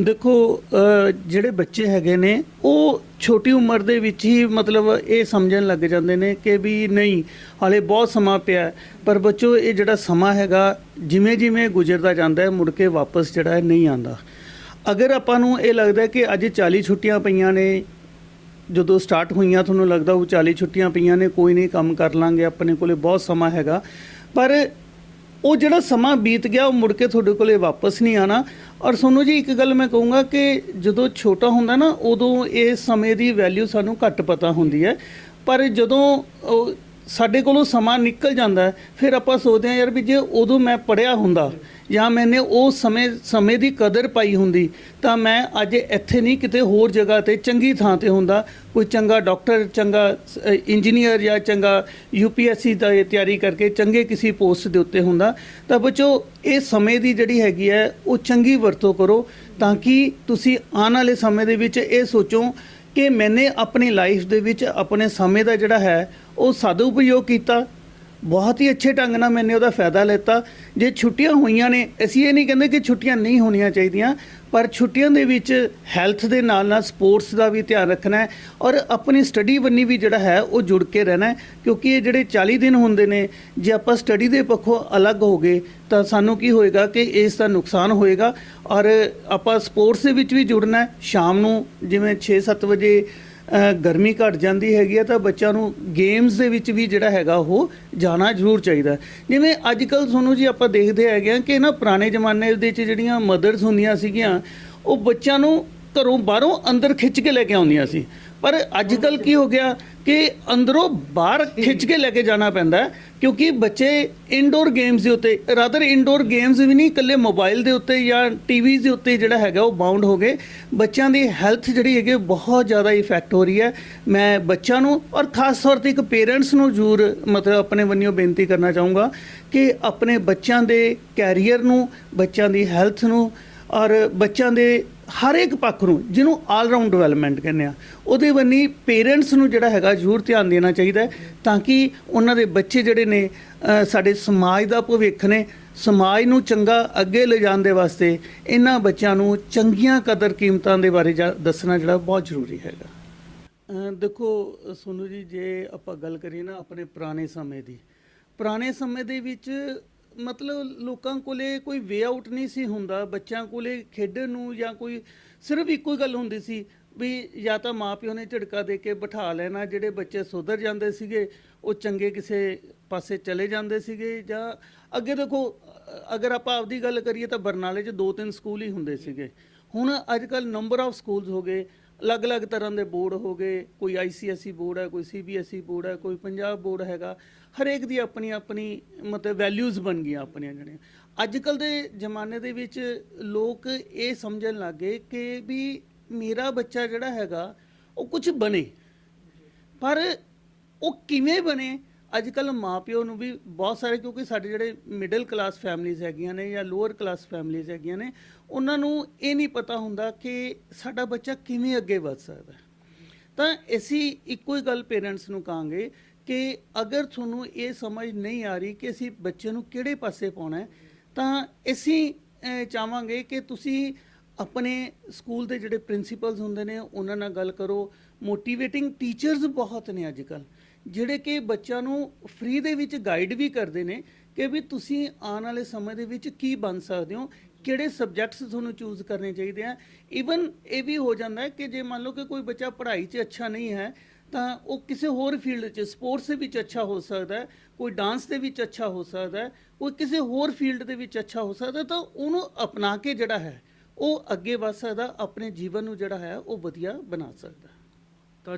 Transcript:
ਦੇਖੋ ਜਿਹੜੇ ਬੱਚੇ ਹੈਗੇ ਨੇ, ਉਹ ਛੋਟੀ ਉਮਰ ਦੇ ਵਿੱਚ ਹੀ ਮਤਲਬ ਇਹ ਸਮਝਣ ਲੱਗ ਜਾਂਦੇ ਨੇ ਕਿ ਵੀ ਨਹੀਂ, ਹਾਲੇ ਬਹੁਤ ਸਮਾਂ ਪਿਆ ਪਰ ਬੱਚੋ, ਇਹ ਜਿਹੜਾ ਸਮਾਂ ਹੈਗਾ ਜਿਵੇਂ ਜਿਵੇਂ ਗੁਜ਼ਰਦਾ ਜਾਂਦਾ ਹੈ, ਮੁੜ ਕੇ ਵਾਪਸ ਜਿਹੜਾ ਹੈ ਨਹੀਂ ਆਉਂਦਾ। ਅਗਰ ਆਪਾਂ ਨੂੰ ਇਹ ਲੱਗਦਾ ਕਿ ਅੱਜ 40 ਛੁੱਟੀਆਂ ਪਈਆਂ ਨੇ, ਜਦੋਂ ਸਟਾਰਟ ਹੋਈਆਂ, ਤੁਹਾਨੂੰ ਲੱਗਦਾ ਉਹ 40 ਛੁੱਟੀਆਂ ਪਈਆਂ ਨੇ, ਕੋਈ ਨਹੀਂ ਕੰਮ ਕਰ ਲਾਂਗੇ, ਆਪਣੇ ਕੋਲੇ ਬਹੁਤ ਸਮਾਂ ਹੈਗਾ। ਪਰ ਉਹ ਜਿਹੜਾ ਸਮਾਂ ਬੀਤ ਗਿਆ, ਉਹ ਮੁੜ ਕੇ ਤੁਹਾਡੇ ਕੋਲੇ ਵਾਪਸ ਨਹੀਂ ਆਣਾ ਔਰ ਸੋਨੂ ਜੀ, ਇੱਕ ਗੱਲ ਮੈਂ ਕਹੂੰਗਾ ਕਿ ਜਦੋਂ ਛੋਟਾ ਹੁੰਦਾ ਨਾ, ਉਦੋਂ ਇਹ ਸਮੇਂ ਦੀ ਵੈਲਿਊ ਸਾਨੂੰ ਘੱਟ ਪਤਾ ਹੁੰਦੀ ਹੈ। ਪਰ ਜਦੋਂ ਸਾਡੇ ਕੋਲੋਂ ਸਮਾਂ ਨਿਕਲ ਜਾਂਦਾ ਫਿਰ ਆਪਾਂ ਸੋਚਦੇ ਹਾਂ ਯਾਰ ਵੀ ਜੇ ਉਦੋਂ ਮੈਂ ਪੜਿਆ ਹੁੰਦਾ ਜਾਂ ਮੈਨੇ ਉਹ ਸਮੇਂ ਸਮੇਂ ਦੀ ਕਦਰ ਪਾਈ ਹੁੰਦੀ, ਤਾਂ ਮੈਂ ਅੱਜ ਇੱਥੇ ਨਹੀਂ ਕਿਤੇ ਹੋਰ ਜਗ੍ਹਾ ਤੇ ਚੰਗੀ ਥਾਂ ਤੇ ਹੁੰਦਾ, ਕੋਈ ਚੰਗਾ ਡਾਕਟਰ, ਚੰਗਾ ਇੰਜੀਨੀਅਰ ਜਾਂ ਚੰਗਾ ਯੂਪੀਐਸਸੀ ਦਾ ਤਿਆਰੀ ਕਰਕੇ ਚੰਗੇ ਕਿਸੇ ਪੋਸਟ ਦੇ ਉੱਤੇ ਹੁੰਦਾ, ਤਾਂ ਬੱਚੋ ਇਹ ਸਮੇਂ ਦੀ ਜਿਹੜੀ ਹੈਗੀ ਹੈ, ਉਹ ਚੰਗੀ ਵਰਤੋਂ ਕਰੋ, ਤਾਂ ਕਿ ਤੁਸੀਂ ਆਉਣ ਵਾਲੇ ਸਮੇਂ ਦੇ ਵਿੱਚ ਇਹ ਸੋਚੋ ਕਿ ਮੈਨੇ ਆਪਣੀ ਲਾਈਫ ਦੇ ਵਿੱਚ ਆਪਣੇ ਸਮੇਂ ਦਾ ਜਿਹੜਾ ਹੈ ਉਹ ਸਦਉਪਯੋਗ ਕੀਤਾ ਬਹੁਤ ਹੀ ਅੱਛੇ ਢੰਗ ਨਾਲ ਮੈਨੇ ਉਹਦਾ ਫਾਇਦਾ ਲਿੱਤਾ। ਜੇ ਛੁੱਟੀਆਂ ਹੋਈਆਂ ਨੇ, ਅਸੀਂ ਇਹ ਨਹੀਂ ਕਹਿੰਦੇ ਕਿ ਛੁੱਟੀਆਂ ਨਹੀਂ ਹੋਣੀਆਂ ਚਾਹੀਦੀਆਂ, ਪਰ ਛੁੱਟੀਆਂ ਦੇ ਵਿੱਚ ਹੈਲਥ ਦੇ ਨਾਲ ਨਾਲ ਸਪੋਰਟਸ ਦਾ ਵੀ ਧਿਆਨ ਰੱਖਣਾ ਹੈ ਔਰ ਆਪਣੀ ਸਟੱਡੀ ਬੰਨੀ ਵੀ ਜਿਹੜਾ ਹੈ, ਉਹ ਜੁੜ ਕੇ ਰਹਿਣਾ ਕਿਉਂਕਿ ਇਹ ਜਿਹੜੇ 40 ਦਿਨ ਹੁੰਦੇ ਨੇ, ਜੇ ਆਪਾਂ ਸਟੱਡੀ ਦੇ ਪੱਖੋਂ ਅਲੱਗ ਹੋ ਗਏ, ਤਾਂ ਸਾਨੂੰ ਕੀ ਹੋਏਗਾ ਕਿ ਇਸ ਦਾ ਨੁਕਸਾਨ ਹੋਏਗਾ। ਔਰ ਆਪਾਂ ਸਪੋਰਟਸ ਦੇ ਵਿੱਚ ਵੀ ਜੁੜਨਾ ਹੈ। ਸ਼ਾਮ ਨੂੰ ਜਿਵੇਂ 6-7 ਵਜੇ ਗਰਮੀ ਘਟ ਜਾਂਦੀ ਹੈਗੀ ਆ ਤਾਂ ਬੱਚਿਆਂ ਨੂੰ ਗੇਮਸ ਦੇ ਵਿੱਚ ਵੀ ਜਿਹੜਾ ਹੈਗਾ ਉਹ ਜਾਣਾ ਜ਼ਰੂਰ ਚਾਹੀਦਾ ਜਿਵੇਂ ਅੱਜ ਕੱਲ ਤੁਹਾਨੂੰ ਜੀ ਆਪਾਂ ਦੇਖਦੇ ਹੈਗੇ ਆ ਕਿ ਨਾ ਪੁਰਾਣੇ ਜ਼ਮਾਨੇ ਦੇ ਵਿੱਚ ਜਿਹੜੀਆਂ ਮਦਰਸ ਹੁੰਦੀਆਂ ਸੀਗੀਆਂ, ਉਹ ਬੱਚਿਆਂ ਨੂੰ ਘਰੋਂ ਬਾਹਰੋਂ ਅੰਦਰ ਖਿੱਚ ਕੇ ਲੈ ਕੇ ਆਉਂਦੀਆਂ ਸੀ। ਪਰ ਅੱਜ ਕੱਲ ਕੀ ਹੋ ਗਿਆ ਕਿ ਅੰਦਰੋਂ ਬਾਹਰ ਖਿੱਚ ਕੇ ਲੈ ਕੇ ਜਾਣਾ ਪੈਂਦਾ ਕਿਉਂਕਿ ਬੱਚੇ ਇਨਡੋਰ ਗੇਮਸ ਦੇ ਉੱਤੇ ਰਾਦਰ ਇਨਡੋਰ ਗੇਮਸ ਵੀ ਨਹੀਂ, ਇਕੱਲੇ ਮੋਬਾਈਲ ਦੇ ਉੱਤੇ ਜਾਂ ਟੀਵੀ ਦੇ ਉੱਤੇ ਜਿਹੜਾ ਹੈਗਾ ਉਹ ਬਾਉਂਡ ਹੋ ਗਏ। ਬੱਚਿਆਂ ਦੀ ਹੈਲਥ ਜਿਹੜੀ ਹੈਗੀ ਉਹ ਬਹੁਤ ਜ਼ਿਆਦਾ ਇਫੈਕਟ ਹੋ ਰਹੀ ਹੈ। ਮੈਂ ਬੱਚਿਆਂ ਨੂੰ ਔਰ ਖਾਸ ਤੌਰ ਤੇ ਇੱਕ ਪੇਰੈਂਟਸ ਨੂੰ ਜ਼ਰੂਰ ਮਤਲਬ ਆਪਣੇ ਵੱਲੋਂ ਬੇਨਤੀ ਕਰਨਾ ਚਾਹੂੰਗਾ ਕਿ ਆਪਣੇ ਬੱਚਿਆਂ ਦੇ ਕੈਰੀਅਰ ਨੂੰ, ਬੱਚਿਆਂ ਦੀ ਹੈਲਥ ਨੂੰ ਔਰ ਬੱਚਿਆਂ ਦੇ ਹਰ ਇੱਕ ਪੱਖ ਨੂੰ, ਜਿਹਨੂੰ ਆਲ ਰਾਊਂਡ ਡਿਵੈਲਪਮੈਂਟ ਕਹਿੰਦੇ ਆ, ਉਹਦੇ ਬੰਨੀ ਪੇਰੈਂਟਸ ਨੂੰ ਜਿਹੜਾ ਹੈਗਾ ਜ਼ਰੂਰ ਧਿਆਨ ਦੇਣਾ ਚਾਹੀਦਾ ਹੈ ਤਾਂ ਕਿ ਉਹਨਾਂ ਦੇ ਬੱਚੇ ਜਿਹੜੇ ਨੇ ਸਾਡੇ ਸਮਾਜ ਦਾ ਭਵਿੱਖ ਨੇ, ਸਮਾਜ ਨੂੰ ਚੰਗਾ ਅੱਗੇ ਲਿਜਾਣ ਦੇ ਵਾਸਤੇ ਇਹਨਾਂ ਬੱਚਿਆਂ ਨੂੰ ਚੰਗੀਆਂ ਕਦਰ ਕੀਮਤਾਂ ਦੇ ਬਾਰੇ ਜਾ- ਦੱਸਣਾ ਜਿਹੜਾ ਬਹੁਤ ਜ਼ਰੂਰੀ ਹੈਗਾ। ਦੇਖੋ, ਸੋਨੂ ਜੀ, ਜੇ ਆਪਾਂ ਗੱਲ ਕਰੀਏ ਨਾ ਆਪਣੇ ਪੁਰਾਣੇ ਸਮੇਂ ਦੀ, ਪੁਰਾਣੇ ਸਮੇਂ ਦੇ ਵਿੱਚ ਮਤਲਬ ਲੋਕਾਂ ਕੋਲੇ ਕੋਈ ਵੇ ਆਊਟ ਨਹੀਂ ਸੀ ਹੁੰਦਾ। ਬੱਚਿਆਂ ਕੋਲੇ ਖੇਡਣ ਨੂੰ ਜਾਂ ਕੋਈ ਸਿਰਫ ਇੱਕੋ ਹੀ ਗੱਲ ਹੁੰਦੀ ਸੀ ਵੀ ਜਾਂ ਤਾਂ ਮਾਪਿਓ ਨੇ ਝਿੜਕਾ ਦੇ ਕੇ ਬਿਠਾ ਲੈਣਾ, ਜਿਹੜੇ ਬੱਚੇ ਸੁਧਰ ਜਾਂਦੇ ਸੀਗੇ, ਉਹ ਚੰਗੇ ਕਿਸੇ ਪਾਸੇ ਚਲੇ ਜਾਂਦੇ ਸੀਗੇ ਜਾਂ ਅੱਗੇ ਦੇਖੋ, ਅਗਰ ਆਪਾਂ ਆਪਦੀ ਗੱਲ ਕਰੀਏ ਤਾਂ ਬਰਨਾਲੇ 'ਚ ਦੋ ਤਿੰਨ ਸਕੂਲ ਹੀ ਹੁੰਦੇ ਸੀਗੇ। ਹੁਣ ਅੱਜ ਕੱਲ ਨੰਬਰ ਆਫ ਸਕੂਲਸ ਹੋ ਗਏ। ਅਲੱਗ-ਅਲੱਗ ਤਰ੍ਹਾਂ ਦੇ ਬੋਰਡ ਹੋ ਗਏ, ਕੋਈ ਆਈਸੀਐਸਈ ਬੋਰਡ ਹੈ, ਕੋਈ ਸੀਬੀਐਸਈ ਬੋਰਡ ਹੈ, ਕੋਈ ਪੰਜਾਬ ਬੋਰਡ ਹੈਗਾ, ਹਰੇਕ ਦੀ ਆਪਣੀ ਆਪਣੀ ਮਤਲਬ ਵੈਲਿਊਜ਼ ਬਣ ਗਈਆਂ ਆਪਣੀਆਂ ਜਿਹੜੀਆਂ। ਅੱਜ ਕੱਲ ਦੇ ਜ਼ਮਾਨੇ ਦੇ ਵਿੱਚ ਲੋਕ ਇਹ ਸਮਝਣ ਲੱਗੇ ਕਿ ਵੀ ਮੇਰਾ ਬੱਚਾ ਜਿਹੜਾ ਹੈਗਾ, ਉਹ ਕੁਝ ਬਣੇ। ਪਰ ਉਹ ਕਿਵੇਂ ਬਣੇ? ਅੱਜ ਕੱਲ ਮਾਪਿਓ ਨੂੰ ਵੀ ਬਹੁਤ ਸਾਰੇ ਕਿਉਂਕਿ ਸਾਡੇ ਜਿਹੜੇ ਮਿਡਲ ਕਲਾਸ ਫੈਮਲੀਆਂ ਹੈਗੀਆਂ ਨੇ ਜਾਂ ਲੋਅਰ ਕਲਾਸ ਫੈਮਲੀਆਂ ਹੈਗੀਆਂ ਨੇ ਉਹਨਾਂ ਨੂੰ ਇਹ ਨਹੀਂ ਪਤਾ ਹੁੰਦਾ ਕਿ ਸਾਡਾ ਬੱਚਾ ਕਿਵੇਂ ਅੱਗੇ ਵਧ ਸਕਦਾ ਤਾਂ ਅਸੀਂ ਇੱਕੋ ਹੀ ਗੱਲ ਪੇਰੈਂਟਸ ਨੂੰ ਕਹਾਂਗੇ ਕਿ ਅਗਰ ਤੁਹਾਨੂੰ ਇਹ ਸਮਝ ਨਹੀਂ ਆ ਰਹੀ ਕਿ ਅਸੀਂ ਬੱਚੇ ਨੂੰ ਕਿਹੜੇ ਪਾਸੇ ਪਾਉਣਾ ਹੈ ਤਾਂ ਅਸੀਂ ਅਹ, ਚਾਹਾਂਗੇ ਕਿ ਤੁਸੀਂ ਆਪਣੇ ਸਕੂਲ ਦੇ ਜਿਹੜੇ ਪ੍ਰਿੰਸੀਪਲਸ ਹੁੰਦੇ ਨੇ ਉਹਨਾਂ ਨਾਲ ਗੱਲ ਕਰੋ। ਮੋਟੀਵੇਟਿੰਗ ਟੀਚਰਸ ਬਹੁਤ ਨੇ ਅੱਜ ਕੱਲ੍ਹ ਜਿਹੜੇ ਕਿ ਬੱਚਿਆਂ ਨੂੰ ਫ੍ਰੀ ਦੇ ਵਿੱਚ ਗਾਈਡ ਵੀ ਕਰਦੇ ਨੇ ਕਿ ਵੀ ਤੁਸੀਂ ਆਉਣ ਵਾਲੇ ਸਮੇਂ ਦੇ ਵਿੱਚ ਕੀ ਬਣ ਸਕਦੇ ਹੋ, ਕਿਹੜੇ ਸਬਜੈਕਟਸ ਤੁਹਾਨੂੰ ਚੂਜ਼ ਕਰਨੇ ਚਾਹੀਦੇ ਆ। ਇਵਨ ਇਹ ਵੀ ਹੋ ਜਾਂਦਾ ਹੈ ਕਿ ਜੇ ਮੰਨ ਲਓ ਕਿ ਕੋਈ ਬੱਚਾ ਪੜ੍ਹਾਈ 'ਚ ਅੱਛਾ ਨਹੀਂ ਹੈ, ਤਾਂ ਉਹ ਕਿਸੇ ਹੋਰ ਫੀਲਡ 'ਚ ਸਪੋਰਟਸ ਦੇ ਵਿੱਚ ਅੱਛਾ ਹੋ ਸਕਦਾ ਹੈ, ਕੋਈ ਡਾਂਸ ਦੇ ਵਿੱਚ ਅੱਛਾ ਹੋ ਸਕਦਾ ਹੈ, ਕੋਈ ਕਿਸੇ ਹੋਰ ਫੀਲਡ ਦੇ ਵਿੱਚ ਅੱਛਾ ਹੋ ਸਕਦਾ ਤਾਂ ਉਹਨੂੰ ਅਪਣਾ ਕੇ ਜਿਹੜਾ ਹੈ, ਉਹ ਅੱਗੇ ਵਧ ਸਕਦਾ, ਆਪਣੇ ਜੀਵਨ ਨੂੰ ਜਿਹੜਾ ਹੈ, ਉਹ ਵਧੀਆ ਬਣਾ ਸਕਦਾ